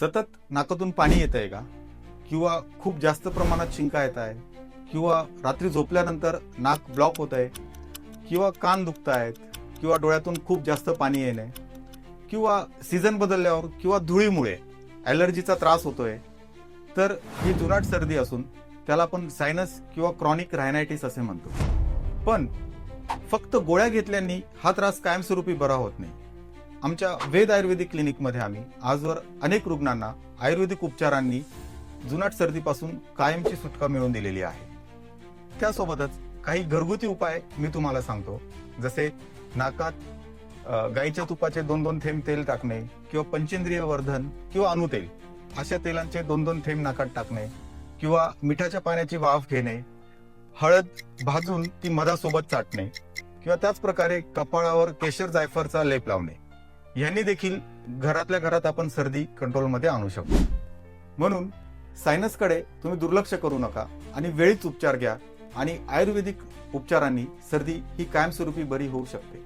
सतत नाकातून पाणी येत आहे का? किंवा खूप जास्त प्रमाणात शिंका येत आहे? किंवा रात्री झोपल्यानंतर नाक ब्लॉक होत आहे? किंवा कान दुखत आहेत? किंवा डोळ्यातून खूप जास्त पाणी येणे? किंवा सीझन बदलल्यावर किंवा धुळीमुळे ॲलर्जीचा त्रास होतोय? तर ही जुनाट सर्दी असून त्याला आपण सायनस किंवा क्रॉनिक रायनायटिस असे म्हणतो. पण फक्त गोळ्या घेतल्याने हा त्रास कायमस्वरूपी बरा होत नाही. आमच्या वेद आयुर्वेदिक क्लिनिकमध्ये आम्ही आजवर अनेक रुग्णांना आयुर्वेदिक उपचारांनी जुनाट सर्दीपासून कायमची सुटका मिळवून दिलेली आहे. त्यासोबतच काही घरगुती उपाय मी तुम्हाला सांगतो. जसे नाकात गाईच्या तुपाचे दोन दोन थेंब तेल टाकणे किंवा पंचेंद्रिय वर्धन किंवा अणुतेल अशा तेलांचे दोन दोन थेंब नाकात टाकणे किंवा मिठाच्या पाण्याची वाफ घेणे हळद भाजून ती मधासोबत चाटणे किंवा त्याच प्रकारे कपाळावर केशर जायफळचा लेप लावणे. यांनी देखील घरातल्या घरात आपण सर्दी कंट्रोलमध्ये आणू शकतो. म्हणून सायनसकडे तुम्ही दुर्लक्ष करू नका आणि वेळीच उपचार घ्या आणि आयुर्वेदिक उपचारांनी सर्दी ही कायमस्वरूपी बरी होऊ शकते.